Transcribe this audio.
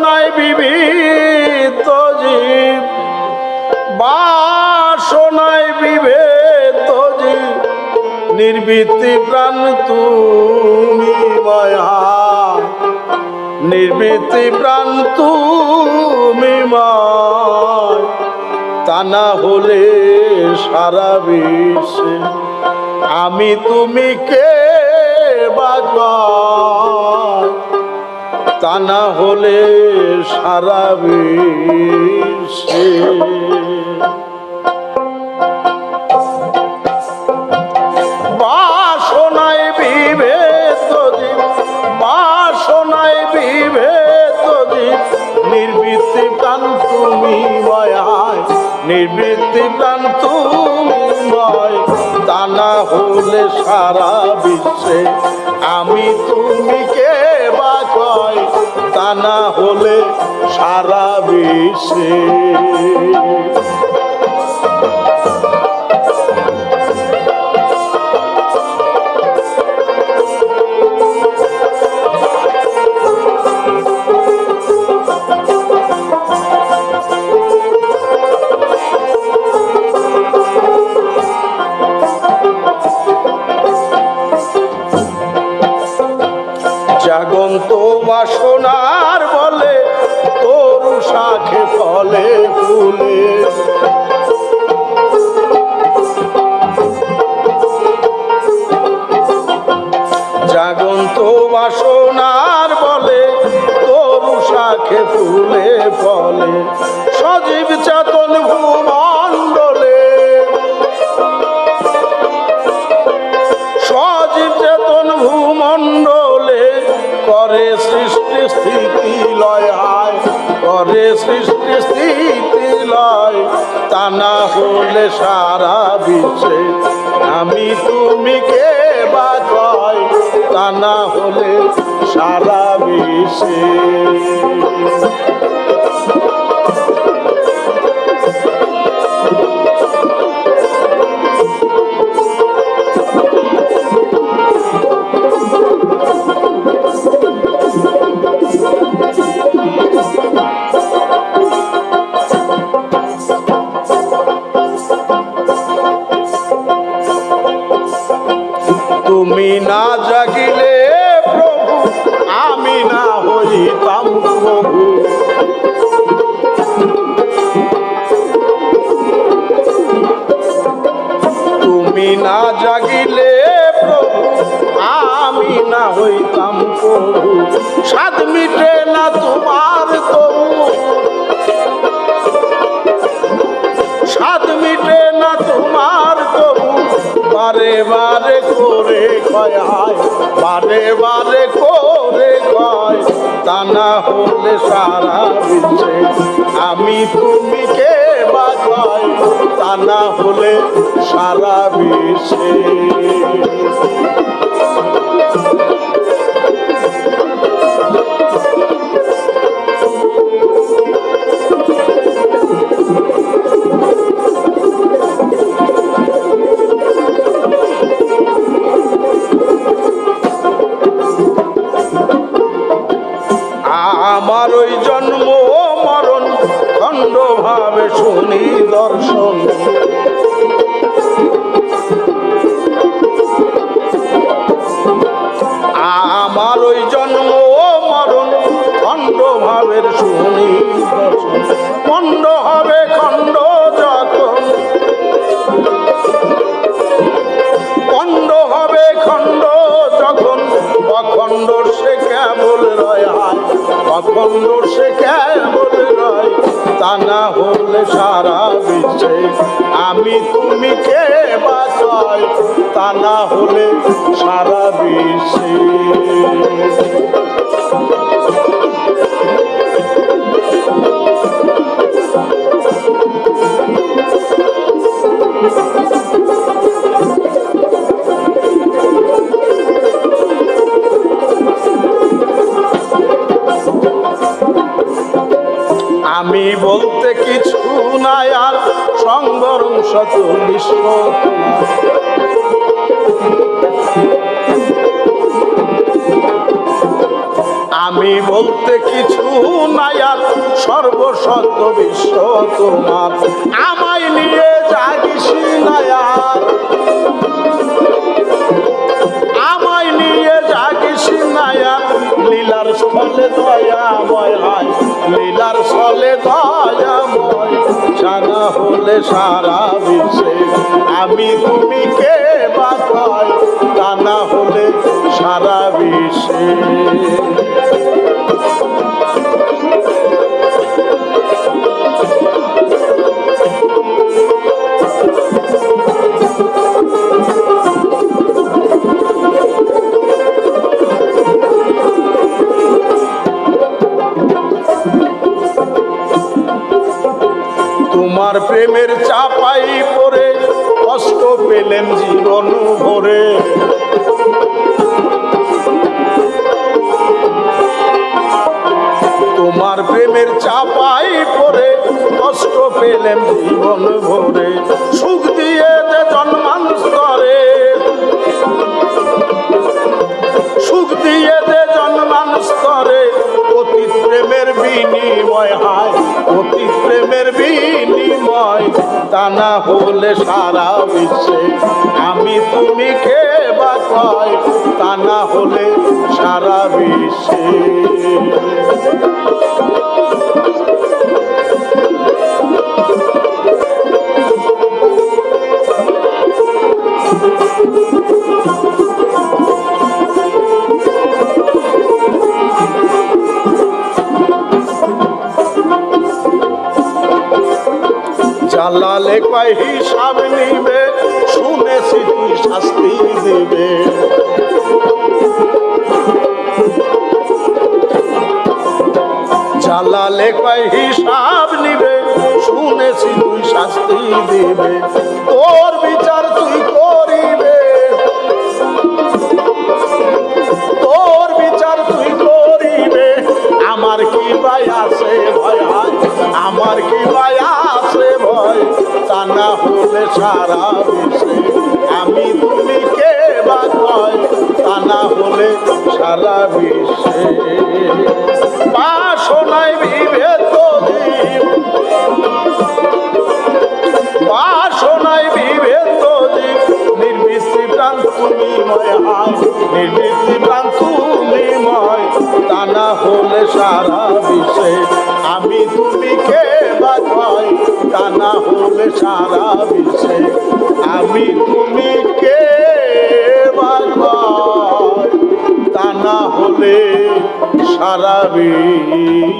বাসনায় বিবিধ জীব। বাসনায় বিভেদ জীব। নির্বৃত্তি প্রাণ তুমি মায়া। নির্বৃত্তি প্রাণ তুমি মায়। তা না হলে সারা বিশ্বে আমি তুমি কে বা কয়? তা না হলে সারা বিশ্বে বিভেদ নির্বৃত্তি প্রাণ তুমি মায়ায় নির্বৃত্তি প্রাণ তুমি ময়। হলে সারা বিশ্বে আমি তুমি কে বা কয়? তা না হলে সারা বিশ্বে। শাখে ফলে। সৃষ্টি স্থিতি লয় তা না হলে সারা বিশ্বে আমি তুমি কে বা কয় তা না হলে সারা বিশ্বে তুমি না জাগিলে প্রভু, আমি না হইতাম প্রভু। তুমি না জাগিলে প্রভু, আমি না হইতাম প্রভু। সাত মিটে না তোমার তবু। সাত মিটে না তোমার তবু। বারে বারে করে কয় বারে বারে করে কয় তা না হলে সারা বিশ্বে আমি তুমি কে বা কয়, তা না হলে সারা বিশ্বে আমার ওই জন্ম মরণ খণ্ড ভাবে শুনি দর্শন। আমার ওই জন্ম মরণ খণ্ড ভাবের শুনি দর্শন। খণ্ড হবে খণ্ড অখণ্ড সে কেবল নয় তা না হলে সারা বিশ্বে আমি তুমি কে বাঁচাই তা না হলে সারা বিশ্বে আমি বলতে কিছু নাই আর সংবরণ শত আমি বলতে কিছু নাই আর সর্বসত্য বিশ্ব তোমার। আমায় নিয়ে জাগিস নায়ার আমায় নিয়ে জাগিস নায়ার লীলার স্থলে দয়াময় হয় লীলার ফলে দয়াময় সারা হলে সারা বিশ্বে আমি তুমি কে বা কয় হলে সারা বিশ্বে তোমার প্রেমের চাপাই পরে কষ্ট পেলেন জীবন ভরে। তোমার প্রেমের চাপাই পরে কষ্ট পেলেন জীবন ভরে। সুখ তা না হলে সারা বিশ্বে। আমি তুমি কে বা কয়, তা না হলে সারা বিশ্বে। জালালে কয় হিসাব নিবে, শুনেছি তুই শাস্তি দিবে। জালালে কয় হিসাব নিবে, শুনেছি তুই শাস্তি দিবে। তোর বিচার তুই করিবে। তোর বিচার তুই করিবে। আমার কি ভাই আছে সারা বিশ্বে আমি তুমি কে বা কয় হলে সারা বিশ্বে। বাসনায় বিভেদ বাসনায় বিভেদ নির্বৃত্তি প্রাণ তুমি ময় নির্বৃত্তি প্রাণ তুমি ময় তা হলে সারা বিশ্বে। আমি তুমি কে বা কয় তা না হলে সারা বিশ্বে। বিশ্বে